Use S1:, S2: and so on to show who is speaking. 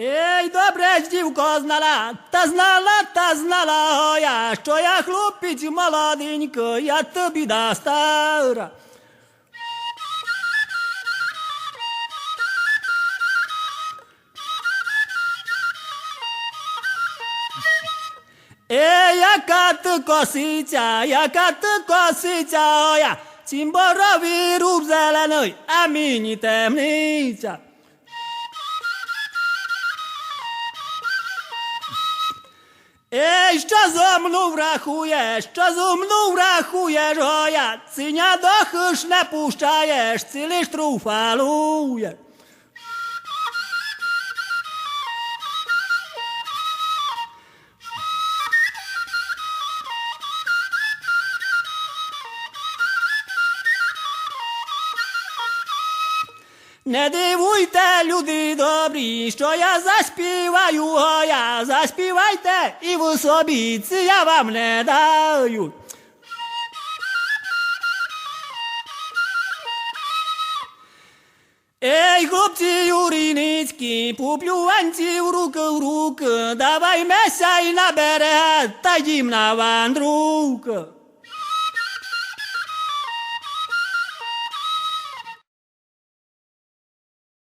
S1: Ей, добре дівко знала, та знала, та знала о, я, що я хлопець молоденько, я тобі да стара. Ей, яка ти косиця, яка ти косиця, о, я, цим руб зелений, а мені темниця. Зо мною врахуєш, що зо мною врахуєш, гоя, циня до хиш не пущаєш, цілиш труфалуєш. Не дивуйте, люди добрі, що я заспіваю, гоя, заспівайте і в собі, це я вам не даю. Ей, хлопці юриницькі, в руки в руки, давай меся й на берег, та їм на вандрук.